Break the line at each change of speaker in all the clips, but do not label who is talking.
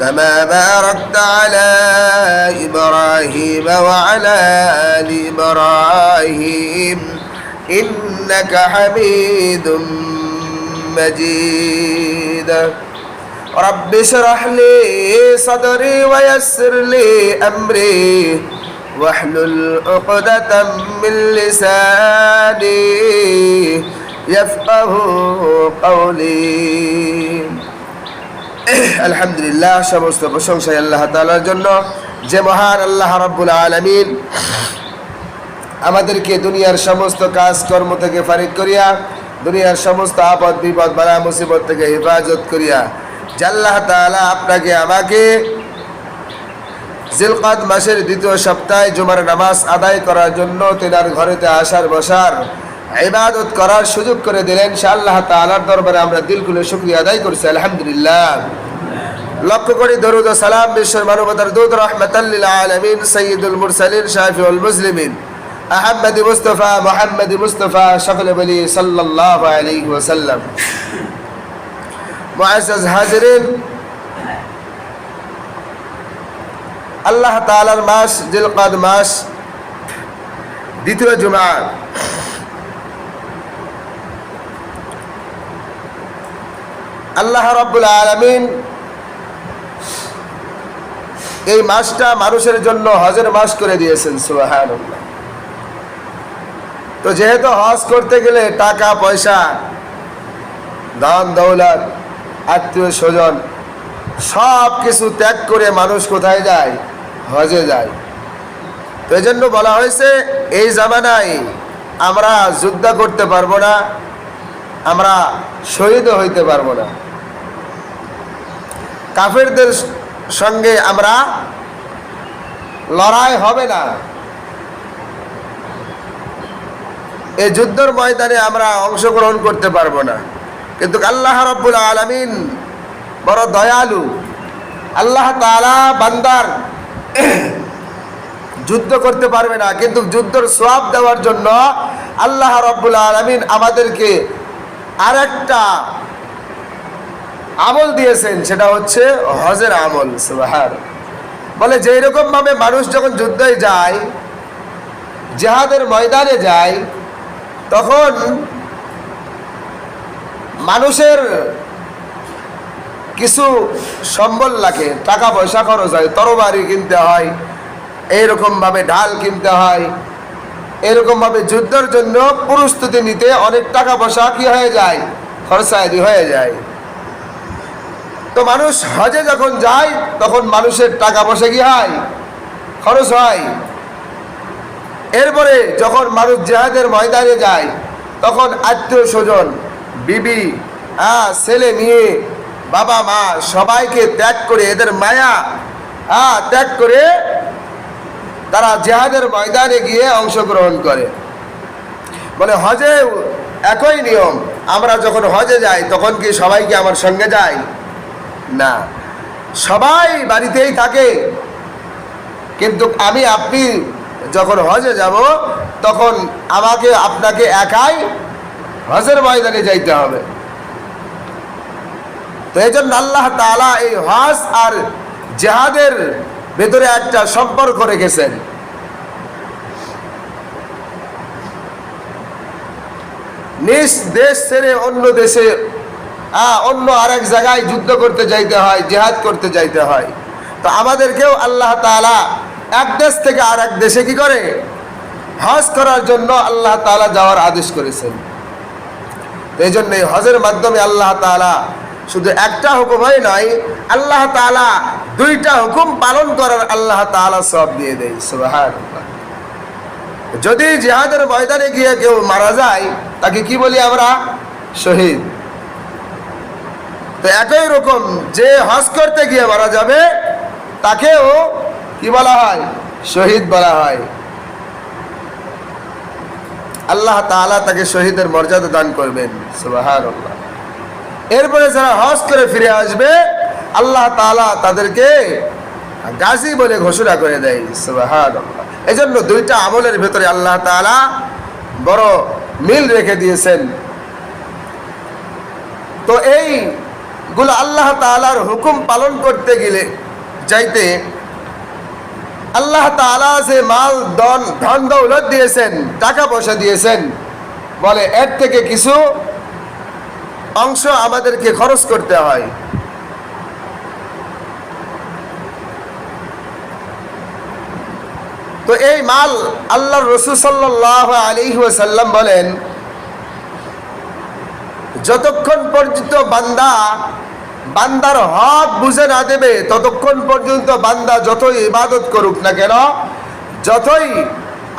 كما باركت على إبراهيم وعلى آل إبراهيم. إنك حميد مجيد. رب اشرح لي صدري ويسر لي أمري واحلل عقدة من لساني يفقه قولي. আলহামদুলিল্লাহ, সমস্ত প্রশংসাই আল্লাহ তাআলার জন্য। যে মহান আল্লাহ রাব্বুল আলামিন আমাদেরকে দুনিয়ার সমস্ত কাজ কর্ম থেকে ফারিক করিয়া, দুনিয়ার সমস্ত আপদ, বিপদ, বালা, মুসিবত থেকে হেফাজত করিয়া, যে আল্লাহ তাআলা আপনাকে, আমাকে জিলকাদ মাসের দ্বিতীয় সপ্তাহে জুমার নামাজ আদায় করার জন্য তেনার ঘরেতে আসার বসার ইবাদত করার সুযোগ করে দিলেন। সে আল্লাহ তাআলার দরবারে আমরা দিল খুলে শুকরিয়া আদায় করছি। আলহামদুলিল্লাহ। লক্ষ্য করি, দরুদ ও সালাম বিশ্বের মানবতার দুধ রহমতাল্লিল আলমিন সৈয়দুল মুরসালিন শাহিউল মুসলিমিন। আহমদ মুস্তফা, মোহাম্মদ মুস্তফা, সকল বলি সাল্লাল্লাহু আলাইহি ওয়াসাল্লাম। মুআজ্জাজ হাজিরিন, আল্লাহ তাআলার মাস, জিলকাদ মাস, দ্বিতীয় জুমা। আল্লাহ রাব্বুল আলামিন এই মাসটা মানুষের জন্য হজের মাস করে দিয়েছেন, সুবহানাল্লাহ। তো যেহেতু হজ করতে গেলে টাকা, পয়সা, দান, দৌলত, আত্মীয় স্বজন, সব কিছু ত্যাগ করে মানুষ কোথায় যায়? হজে যায়। তো এই জন্য বলা হয়েছে, এই জামানায় আমরা যুদ্ধ করতে পারব না, আমরা শহীদও হইতে পারব না। কাফেরদের সঙ্গে আমরা লড়াই হবে না। এই যুদ্ধর ময়দানে আমরা অংশগ্রহণ করতে পারব না। কিন্তু আল্লাহ রব্বুল আলমিন বড় দয়ালু, আল্লাহ তালা বান্দার যুদ্ধ করতে পারবে না। কিন্তু যুদ্ধর সোয়াব দেওয়ার জন্য আল্লাহ রব্বুল আলমিন আমাদেরকে আর একটা আমল দিয়েছেন, সেটা হচ্ছে হজের আমল সুবাহার বলে যে রকম ভাবে মানুষ যখন যুদ্ধে যায়, জেহাদের ময়দানে যায়, তখন মানুষের কিছু সম্বল লাগে টাকা পয়সা খরচ হয়, তরবারি কিনতে হয় এইরকম ভাবে ঢাল কিনতে হয় এরকম ভাবে যুদ্ধের জন্য প্রস্তুতি নিতে অনেক টাকা পয়সা কি হয়ে যায়? খরচায়দি হয়ে যায়। তো মানুষ হজে যখন যায়, তখন মানুষের টাকা পয়সা কি হয়? খরচ হয়। এরপরে যখন মানুষ জেহাদের ময়দানে যায়, তখন আত্মীয় স্বজন, বিবি হ্যাঁ ছেলে, মেয়ে, বাবা, মা সবাইকে ত্যাগ করে, এদের মায়া হ্যাঁ ত্যাগ করে তারা জেহাদের ময়দানে গিয়ে অংশগ্রহণ করে। মানে হজে একই নিয়ম। আমরা যখন হজে যাই, তখন কি সবাইকে আমার সঙ্গে যায়? না। সবাই বাড়িতেই থাকে। কিন্তু আমি, আপনি যখন হজে যাব, তখন আমাকে, আপনাকে একাই হজের ময়দানে যাইতে হবে। তো এই জন্য আল্লাহ তালা এই হজ আর জেহাদের ভেতরে একটা সম্পর্ক রেখেছেন। নিজ দেশ ছেড়ে অন্য দেশে হ্যাঁ অন্য আরেক জায়গায় যুদ্ধ করতে যাইতে হয়, জেহাদ করতে যাইতে হয়। তো আমাদেরকেও আল্লাহ তালা এক দেশ থেকে আর এক দেশে কি করে? হজ করার জন্য আল্লাহ তালা যাওয়ার আদেশ করেছেন। এই জন্য হজের মাধ্যমে আল্লাহ তালা শুধু একটা হুকুম হুকুমই নয়, আল্লাহ তালা দুইটা হুকুম পালন করার আল্লাহ তালা সব দিয়ে দেয় সুবাহান যদি জেহাদের ময়দানে গিয়ে কেউ মারা যায়, তাকে কি বলি আমরা? শহীদ। তো একই রকম যে হজ করতে গিয়ে মারা যাবে, তাকেও কি বলা হয়? শহীদ বলা হয়। আল্লাহ তাআলা তাকে শহীদের মর্যাদা দান করবেন এরপরে যারা হজ করে ফিরে আসবে, আল্লাহ তাআলা তাদেরকে গাজী বলে ঘোষণা করে দেয়, সুবহানাল্লাহ। এজন্য দুইটা আমলের ভেতরে আল্লাহ তাআলা বড় মিল রেখে দিয়েছেন। তো এই গুলো আল্লাহ তাআলার হুকুম পালন করতে গেলে যাইতে আল্লাহ তাআলা যে মাল দন ধন দৌলত দিয়েছেন, টাকা পয়সা দিয়েছেন, বলে এর থেকে কিছু অংশ আমাদেরকে খরচ করতে হয়। তো এই মাল আল্লাহ রসুল সাল্লাহ আলী সাল্লাম বলেন, যতক্ষণ পর্যন্ত বান্দা বান্দার হক বুঝে না দেবে, ততক্ষণ পর্যন্ত বান্দা যতই ইবাদত করুক না কেন, যতই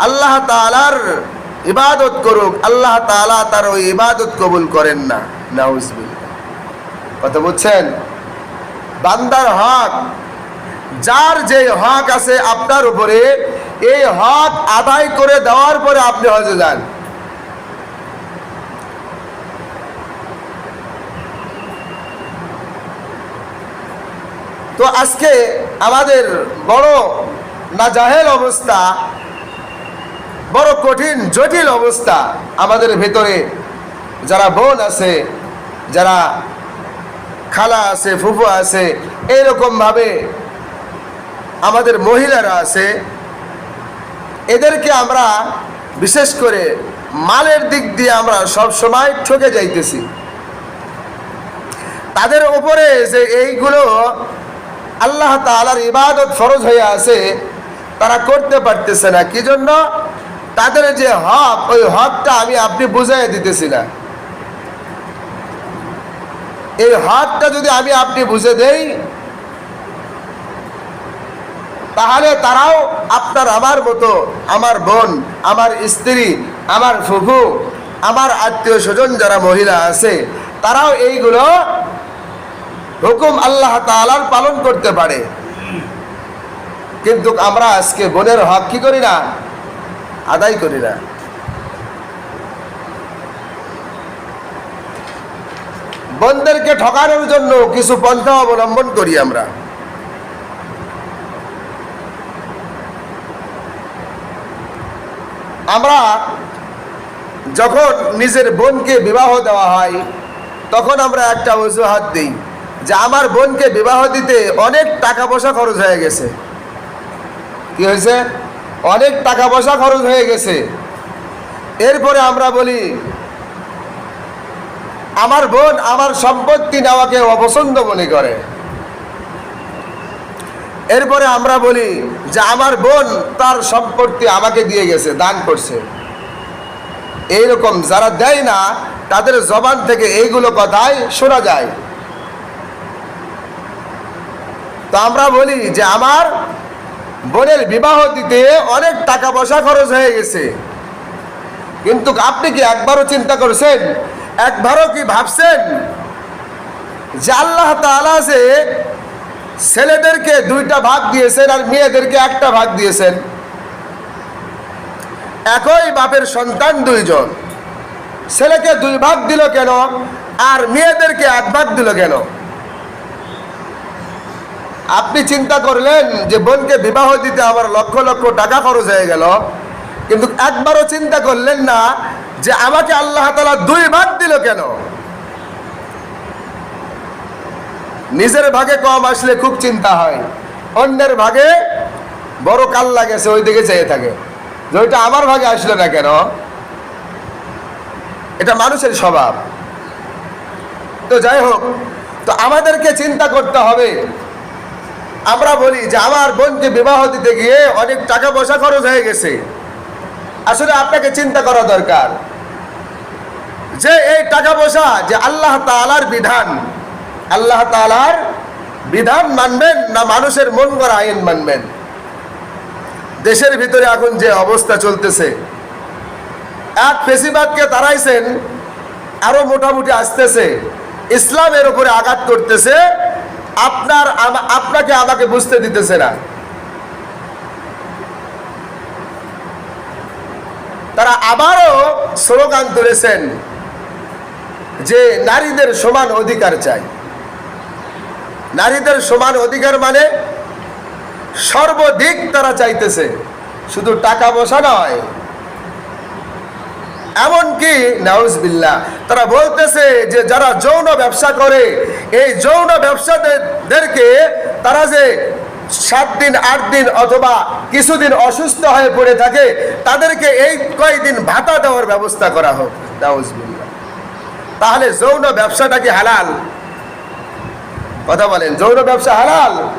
আল্লাহ তালার ইবাদত করুক, আল্লাহ তালা তার ওই ইবাদত কবুল করেন না। কথা বুঝছেন? বান্দার হক, যার যে হক আছে আপনার উপরে, এই হক আদায় করে দেওয়ার পরে আপনি হজে যান। তো আজকে আমাদের বড় না জাহেল অবস্থা, বড় কঠিন, জটিল অবস্থা আমাদের ভেতরে। যারা বোন আছে, যারা খালা আছে, ফুফু আছে, এইরকমভাবে আমাদের মহিলারা আছে, এদেরকে আমরা বিশেষ করে মালের দিক দিয়ে আমরা সব সময় ঠকে যাইতেছি। তাদের উপরে যে এইগুলো আল্লাহ তালার ইবাদত ফরজ হয়ে আছে, তারা করতে পারতেছে না। কি জন্য? তাদের যে হক, ওই হকটা আমি আপনি বুঝাই দিতেছি না। এই হকটা যদি আমি আপনি বুঝে দেই, তাহলে তারাও আপনার আমার মতো, আমার বোন, আমার স্ত্রী, আমার ফুফু, আমার আত্মীয় স্বজন যারা মহিলা আছে, তারাও এইগুলো হুকুম আল্লাহ তালার পালন করতে পারে। কিন্তু আমরা আজকে বোনের হক কি করি না? আদায় করি না। বোনদেরকে ঠকানোর জন্য কিছু পন্থা অবলম্বন করি আমরা। আমরা যখন নিজের বোনকে বিবাহ দেওয়া হয়, তখন আমরা একটা অজুহাত দিই। যে আমার বোনকে বিবাহ দিতে অনেক টাকা পয়সা খরচ হয়ে গেছে। কি হয়েছে? অনেক টাকা পয়সা খরচ হয়ে গেছে। এরপরে আমরা বলি, আমার বোন আমার সম্পত্তি নেওয়াকে অপছন্দ মনে করে। এরপরে আমরা বলি যে আমার বোন তার সম্পত্তি আমাকে দিয়ে গেছে, দান করছে। এইরকম যারা দেয় না, তাদের জবান থেকে এইগুলো কথাই শোনা যায়। তো আমরা বলি যে আমার বোনের বিবাহ দিতে অনেক টাকা পয়সা খরচ হয়ে গেছে। কিন্তু আপনি কি একবারও চিন্তা করছেন? একবারও কি ভাবছেন? যে আল্লাহ তাআলা যে ছেলেদেরকে দুইটা ভাগ দিয়েছেন আর মেয়েদেরকে একটা ভাগ দিয়েছেন। একই বাপের সন্তান দুইজন। ছেলেকে দুই ভাগ দিল কেন? আর মেয়েদেরকে এক ভাগ দিল কেন? আপনি চিন্তা করলেন যে বোনকে বিবাহ দিতে আমার লক্ষ লক্ষ টাকা খরচ হয়ে গেল, কিন্তু একবারও চিন্তা করলেন না যে আমাকে আল্লাহ তালা দুই ভাগ দিল কেন? নিজের ভাগে কম আসলে খুব চিন্তা হয়, অন্যের ভাগে বড় কাল লাগেছে ওই দিকে চেয়ে থাকে। যে ওইটা আমার ভাগে আসলো না কেন? এটা মানুষের স্বভাব। তো যাই হোক, তো আমাদেরকে চিন্তা করতে হবে আমরা বলি যে আমার বোনকে বিবাহ দিতে গিয়ে অনেক টাকা পয়সা খরচ হয়ে গেছে। আসলে আপনাকে চিন্তা করা দরকার। যে এই টাকা পয়সা যে আল্লাহ তালার বিধান, আল্লাহ তালার বিধান মানবেন না মানুষের মন করা আইন মানবেন? দেশের ভিতরে এখন যে অবস্থা চলতেছে, এক ফেসিবাদকে তারাইছেন আরও মোটামুটি আসতেছে, ইসলামের উপরে আঘাত করতেছে আপনার আপনাকে আমাকে বুঝতে দিতেছে না। তারা আবারও স্লোগান তুলেছেন যে নারীদের সমান অধিকার চাই। নারীদের সমান অধিকার মানে সর্বদিক তারা চাইতেছে, শুধু টাকা পয়সা নয় এমনকি নাউজবিল্লা তারা বলতেছে যে যারা যৌন ব্যবসা করে, এই যৌন ব্যবসাদেরকে তারা যে সাত দিন, আট দিন অথবা কিছুদিন অসুস্থ হয়ে পড়ে থাকে, তাদেরকে এই কয়েকদিন ভাতা দেওয়ার ব্যবস্থা করা হোক নাউজবিল্লা তাহলে যৌন ব্যবসাটা কি হালাল? কথা বলেন, যৌন ব্যবসা হালাল?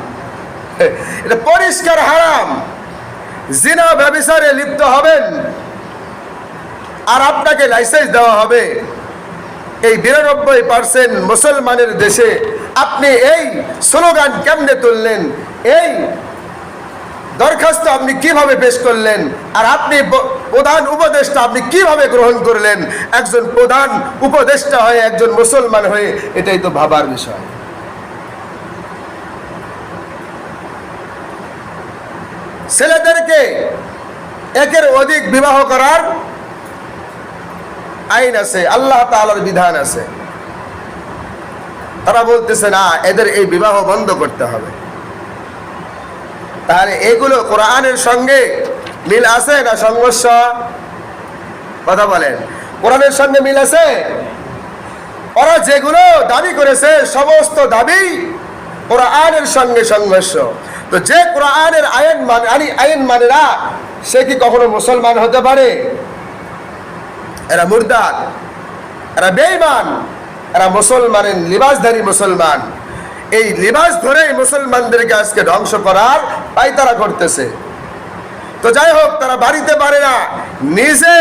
এটা পরিষ্কার হারাম। জিনা ব্যবসারে লিপ্ত হবেন। আর আপনাকে লাইসেন্স দেওয়া হবে। এই বিরানব্বই পার্সেন্ট মুসলমানের দেশে আপনি এই স্লোগান কেমনে তুললেন? এই দরখাস্ত আপনি কীভাবে পেশ করলেন? আর আপনি প্রধান উপদেষ্টা আপনি কীভাবে গ্রহণ করলেন? একজন প্রধান উপদেষ্টা হয়ে একজন মুসলমান হয়ে এটাই তো ভাবার বিষয়। ছেলেদেরকে একের অধিক বিবাহ করার আইন আছে, আল্লাহ তাআলার বিধান আছে। তারা বলতেছে, না, এদের এই বিবাহ বন্ধ করতে হবে। তাহলে এগুলো কোরআনের সঙ্গে মিল আছে না সংঘর্ষ? কথা বলেন। কোরআনের সঙ্গে মিল আছে? ওরা যেগুলো দাবি করেছে, সমস্ত দাবি কোরআনের সঙ্গে সংঘর্ষ। তো যে কোরআনের আইন মানে আইন মানে না, সে কি কখনো মুসলমান হতে পারে? এরা মুরদাদ, এরা বেঈমান, এরা মুসলমানের লিবাসধারী মুসলমান। এই লিবাস ধরেই মুসলমানদেরকে আজকে ধ্বংস করার তাই তারা করতেছে। তো যাই হোক, তারা বাড়িতে পারে না। নিজে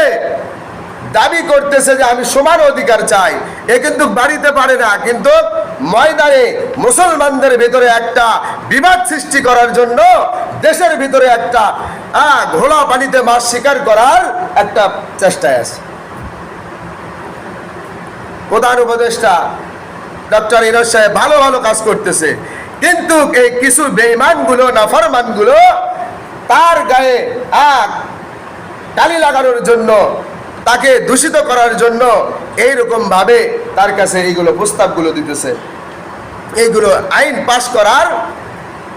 দাবি করতেছে যে আমি সমান অধিকার চাই। এ কিন্তু বাড়িতে পারে না, কিন্তু ময়দানে মুসলমানদের ভিতরে একটা বিবাদ সৃষ্টি করার জন্য দেশের ভিতরে একটা ঘোলা পানিতে মাছ শিকার করার একটা চেষ্টায় আছে। প্রধান উপদেষ্টা ডক্টর ইরজ সাহেব ভালো ভালো কাজ করতেছে। কিন্তু এই কিছু বেইমানগুলো নাফরমানগুলো তার গায়ে আগ কালি লাগানোর জন্য, তাকে দূষিত করার জন্য এইরকম ভাবে তার কাছে এইগুলো প্রস্তাবগুলো দিতেছে। এইগুলো আইন পাশ করার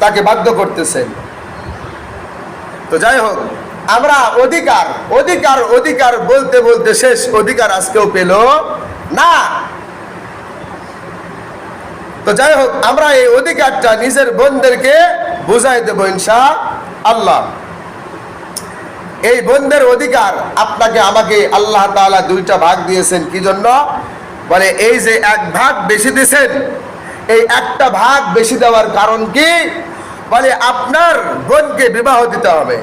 তাকে বাধ্য করতেছে। তো যাই হোক, আমরা অধিকার অধিকার অধিকার বলতে বলতে শেষ অধিকার আজকেও পেল না। তো যাই হোক আমরা এই অধিকারটা নিজের বোনদেরকে বুঝাই দেবো ইনশা আল্লাহ। এই বোনদের অধিকার আপনাকে, আমাকে আল্লাহ তাআলা দুইটা ভাগ দিয়েছেন। কি জন্য? বলে, এই যে এক ভাগ বেশি দিয়েছেন, এই একটা ভাগ বেশি দেওয়ার কারণ কি? বলে, আপনার বোনকে বিবাহ দিতে হবে।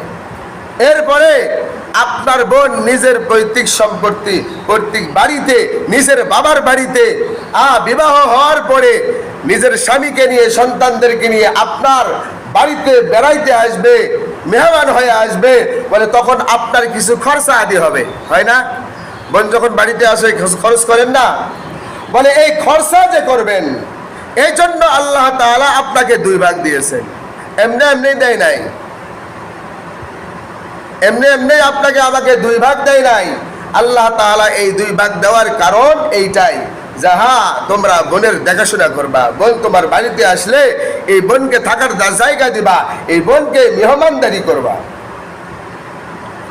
এরপরে আপনার বোন নিজের পৈতৃক সম্পত্তি, পৈতৃক বাড়িতে, নিজের বাবার বাড়িতে, আ, বিবাহ হওয়ার পরে নিজের স্বামীকে নিয়ে, সন্তানদেরকে নিয়ে আপনার বাড়িতে বেড়াইতে আসবে, মেহমান হয়ে আসবে, বলে তখন আপনার কিছু খরচা আদি হবে, হয় না? বোন যখন বাড়িতে আসে খরচ- করেন না? বলে, এই খরচা যে করবেন, এই জন্য আল্লাহ তাআলা আপনাকে দুই ভাগ দিয়েছেন। এমনি এমনি দেয় নাই। এমনি এমনি আপনাকে আমাকে দুই ভাগ দেয় নাই। আল্লাহ তাআলা এই দুই ভাগ দেওয়ার কারণ এইটাই। যাহা তোমরা বোনের দেখাশোনা করবা, বোন তোমার বাড়িতে আসলে এই বোনকে থাকার জায়গা দিবা, এই বোনকে মেহমানদারি করবা।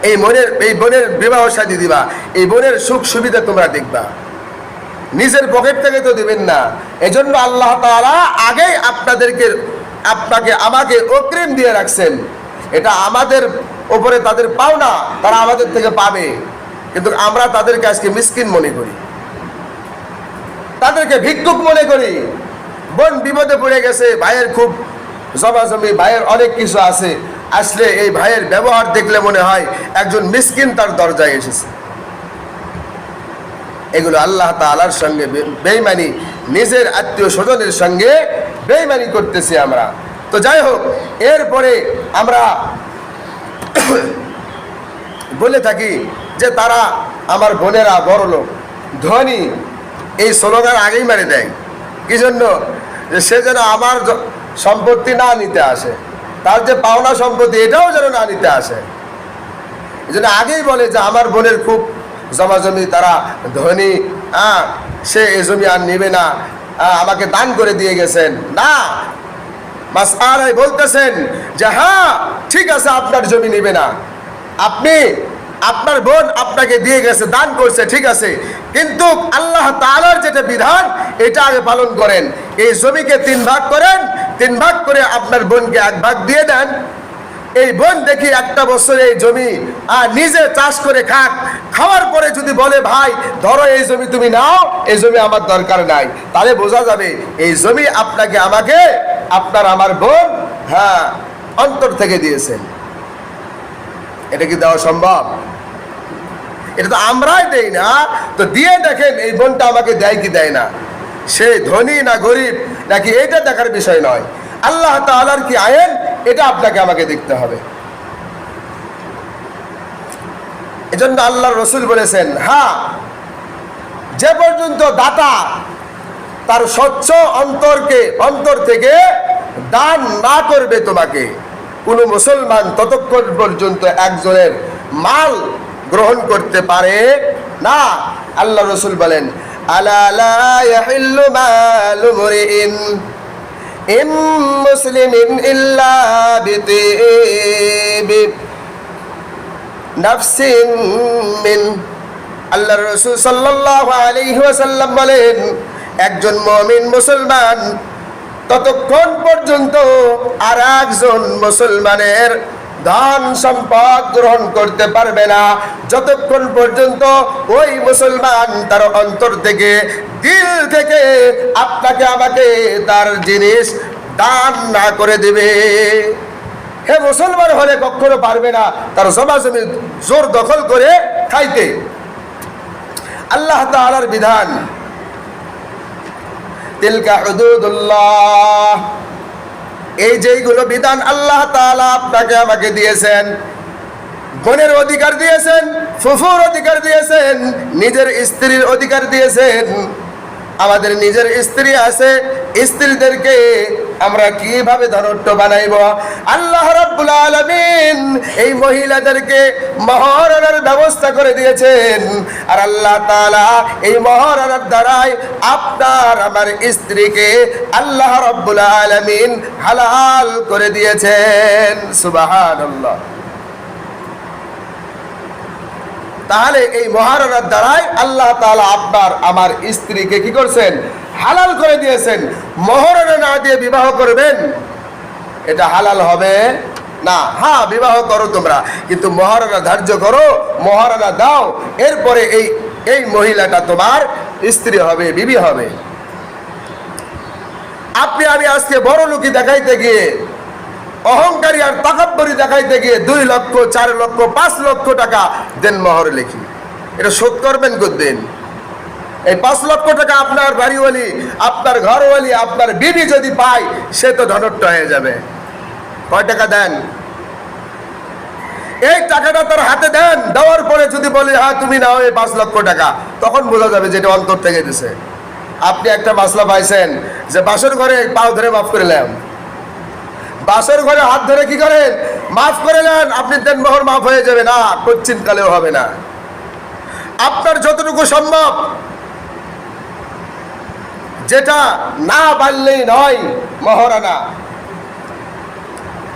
এই বোনের এই বোনের বিবাহ সাজি দিবা, এই বোনের সুখ সুবিধা তোমরা দেখবা। নিজের পকেট থেকে তো দিবেন না। এজন্য আল্লাহ তাআলা আগেই আপনাদেরকে, আপনাকে আমাকে অগ্রিম দিয়ে রাখছেন। এটা আমাদের ওপরে তাদের পাওনা তারা আমাদের থেকে পাবে। কিন্তু আমরা তাদেরকে আজকে মিসকিন মনে করি। তাদেরকে ভিক্ষুক মনে করি। বোন বিপদে পড়ে গেছে, ভাইয়ের খুব জমাজমি, ভাইয়ের অনেক কিছু আছে। আসলে এই ভাইয়ের ব্যবহার দেখলে মনে হয় একজন মিসকিন তার দরজায় এসেছে। এগুলো আল্লাহ তাআলার সঙ্গে বেইমানি নিজের আত্মীয় স্বজনের সঙ্গে বেইমানি করতেছি আমরা। তো যাই হোক, এরপরে আমরা বলে থাকি যে তারা আমার বোনেরা, বড় লোক। ধনী, এই স্লোগান আগেই মেরে দেয় কি জন্য? যে সে যেন আমার সম্পত্তি না নিতে আসে। তার যে পাওনা সম্পত্তি, এটাও যেন না নিতে আসে। এই জন্য আগেই বলে যে আমার বোনের খুব জমাজমি তারা ধনী। হ্যাঁ সে এ জমি আর নেবে না। আমাকে দান করে দিয়ে গেছেন। না মাসালাই বলতেছেন যে হ্যাঁ ঠিক আছে, আপনার জমি নেবে না। আপনি, আপনার বোন আপনাকে দিয়ে গেছে, দান করছে, ঠিক আছে। কিন্তু আল্লাহ তাআলার যেটা বিধান, এটা আগে পালন করেন। এই জমিকে তিন ভাগ করেন, তিন ভাগ করে আপনার বোনকে এক ভাগ দিয়ে দেন। এই বোন দেখি একটা বছর এই জমি, আর নিজে চাষ করে খাক। খাওয়ার পরে যদি বলে, ভাই, ধরো এই জমি তুমি নাও, এই জমি আমার দরকার নাই। তাহলে বোঝা যাবে, এই জমি আপনাকে, আমাকে আপনার আমার বোন হ্যাঁ অন্তর থেকে দিয়েছেন এটা কি দেওয়া সম্ভব? এটা তো আমরাই দেই না। তো দিয়ে দেখেন, এই বোনটা আমাকে দেয় কি দেয় না? সে ধনী না গরিব, নাকি এটা দেখার বিষয় নয়। আল্লাহ তাআলার কি আয়েন এটা আপনাকে আমাকে দেখতে হবে। এজন্য আল্লাহ রসুল বলেছেন হ্যাঁ যে পর্যন্ত দাতা তার স্বচ্ছ অন্তরকে, অন্তর থেকে দান না করবে তোমাকে। কোন মুসলমান ততক্ষণ পর্যন্ত একজনের মাল গ্রহণ করতে পারে না। আল্লাহ রসুল বলেন আল্লাহ রসুল সাল্লাল্লাহু আলাইহি বলেন একজন মমিন মুসলমান, ততক্ষণ পর্যন্ত আর একজন মুসলমানের ধন সম্পদ গ্রহণ করতে পারবে না। যতক্ষণ পর্যন্ত ওই মুসলমান তার অন্তর থেকে, দিল থেকে আপনাকে আমাকে তার জিনিস দান না করে দেবে। হে মুসলমান হলে কখনো পারবে না তার জমা জোর দখল করে খাইতে। আল্লাহ তাআলার বিধান তিলকা হুদুদুল্লাহ। এই যেইগুলো বিধান আল্লাহ তাআলা আপনাকে আমাকে দিয়েছেন, বোনের অধিকার দিয়েছেন, ফুফুর অধিকার দিয়েছেন, নিজের স্ত্রীর অধিকার দিয়েছেন আমাদের নিজের স্ত্রী আছে, স্ত্রীদেরকে আমরা কীভাবে ধনট্য বানাইব? আল্লাহ রাব্বুল আলামিন এই মহিলাদেরকে মহারণার ব্যবস্থা করে দিয়েছেন। আর আল্লাহ তাআলা এই মহারণার দ্বারাই আপনার আমার স্ত্রীকে আল্লাহ রাব্বুল আলামিন হালাল করে দিয়েছেন। সুবহানাল্লাহ। তাহলে এই মহারণার দ্বারাই আল্লাহ তাআলা আপনার আমার স্ত্রীকে কি করছেন? হালাল করে দিয়েছেন। মহারণা না দিয়ে বিবাহ করবেন? এটা হালাল হবে না। হ্যাঁ বিবাহ করো তোমরা। কিন্তু মহারণা ধার্য করো মহারণা দাও। এরপরে এই এই মহিলাটা তোমার স্ত্রী হবে, বিবি হবে। আপনি আমি আজকে বড় লোকি দেখাইতে গিয়ে অহংকারী আর তাকাব্বরি দেখাইতে গিয়ে দুই লক্ষ, চার লক্ষ, পাঁচ লক্ষ টাকা দেন মহর লিখি। এটা শোধ করবেন দিন এই পাঁচ লক্ষ টাকা আপনার বাড়িওয়ালি, আপনার ঘরওয়ালি, আপনার বিবি যদি পায়, সে তো ধনট্ট হয়ে যাবে। কয় টাকা দেন? এই টাকাটা তার হাতে দেন, দেওয়ার পরে যদি বলে হ্যাঁ তুমি নাও এই পাঁচ লক্ষ টাকা, তখন বোঝা যাবে যে এটা অন্তর থেকে দিছে আপনি একটা মাসলা পাইছেন, যে বাসর ঘরে পাও ধরে মাফ করে নেন বাসর ঘরে হাত ধরে কি করেন? মাফ করে নেন আপনি দেন মোহর, মাফ হয়ে যাবে না কচ্ছিন কালেও হবে না। আপনার যতটুকু সম্ভব, যেটা না পারলেই নয়, মহারানা।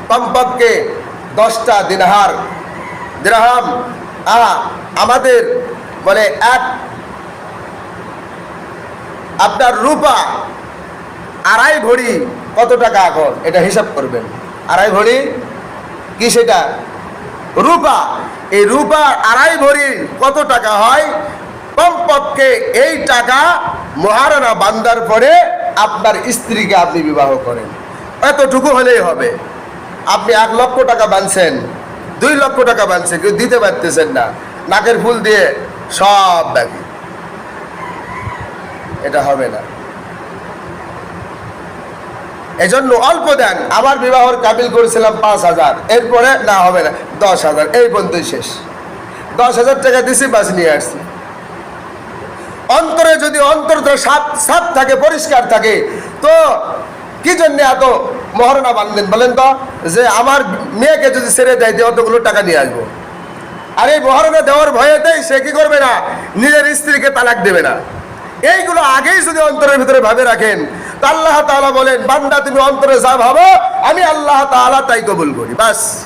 কমপক্ষে দশটা দিনহার, দিরহাম, আ, আমাদের মানে এক, আপনার রূপা, আড়াই ভরি কত টাকা এখন? এটা হিসাব করবেন। আড়াই ভরি? কি সেটা? রূপা। এই রূপা আড়াই ভরি কত টাকা হয়? কমপক্ষে এই টাকা মহারানা বান্দার পরে আপনার স্ত্রীকে আপনি বিবাহ করেন। এতটুকু হলেই হবে। আপনি এক লক্ষ টাকা বানছেন দুই লক্ষ টাকা বানছেন কেউ দিতে পারতেছেন না। নাকের ফুল দিয়ে সব ব্যাগি এটা হবে না। এজন্য অল্প দেন। আমার বিবাহর কাবিল করেছিলাম পাঁচ হাজার। এরপরে না, হবে না, দশ হাজার। এই পর্যন্তই শেষ। দশ হাজার টাকা দিছি, বাস নিয়ে আসছি। অন্তরে যদি অন্তর সাপ সাপ থাকে, পরিষ্কার থাকে, তো কি জন্য এত মহারণা বানলেন বলেন তো? যে আমার মেয়েকে যদি ছেড়ে দেয়, দিয়ে অতগুলো টাকা নিয়ে আসব। আর এই মহারণা দেওয়ার ভয়েতেই সে কি করবে না? নিজের স্ত্রীকে তালাক দেবে না। এইগুলো আগেই যদি অন্তরের ভিতরে ভাবে রাখেন, তা আল্লাহ তাআলা বলেন, বান্দা তুমি অন্তরে যা ভাবো, আমি আল্লাহ তাআলা তাই কবুল করি। বাস।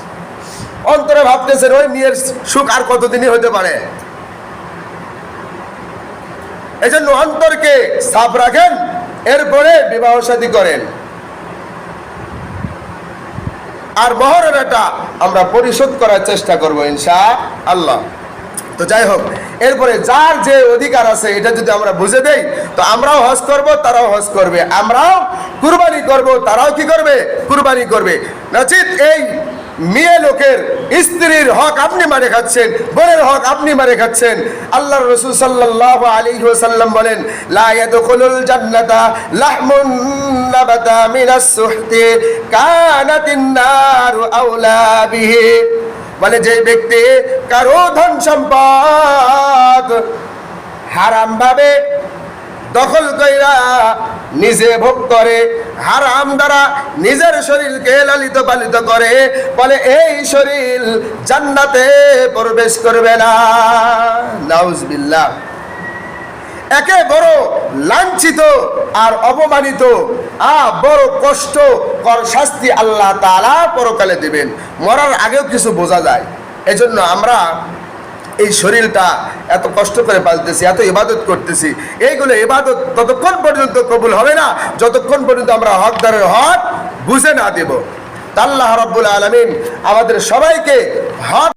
অন্তরে ভাবতেছেন, ওই মেয়ের সুখ আর কতদিনই হতে পারে? এই জন্য অন্তরকে সাফ রাখেন, এরপরে বিবাহ শাদী করেন। আর মহারণাটা আমরা পরিশোধ করার চেষ্টা করব ইনশা আল্লাহ। তো যাই হোক, এরপরে যার যে অধিকার আছে, এটা যদি আমরা বুঝে দেই, তো আমরাও হজ করব, তারাও হজ করবে। আমরাও কুরবানি করব, তারাও কি করবে? কুরবানি করবে। নচিত এই মেয়ে লোকের স্ত্রীর হক আপনি মারে খাচ্ছেন, বোনের হক আপনি মারে খাচ্ছেন। আল্লাহ রসুল সাল্লাল্লাহু আলী সাল্লাম বলেন, লা ইয়াদখুলুল জান্নাতা লাহমুন নাবাতা বিহি। মানে যে ব্যক্তি কারও ধন সম্পদ হারাম ভাবে দখল কইরা নিজে ভোগ করে, হারাম দ্বারা নিজের শরীরকে লালিত পালিত করে, বলে, এই শরীর জান্নাতে প্রবেশ করবে না। নাউজবিল্লাহ। একে বড় লাঞ্ছিত আর অপমানিত আ বড় কষ্ট, কর শাস্তি আল্লাহ তাআলা পরকালে দিবেন। মরার আগেও কিছু বোঝা যায়। এজন্য আমরা এই শরীরটা এত কষ্ট করে পালতেছি, এত ইবাদত করতেছি, এইগুলো ইবাদত ততক্ষণ পর্যন্ত কবুল হবে না, যতক্ষণ পর্যন্ত আমরা হকদারের হক বুঝে না দেব। আল্লাহ রব্বুল আলমিন আমাদের সবাইকে হক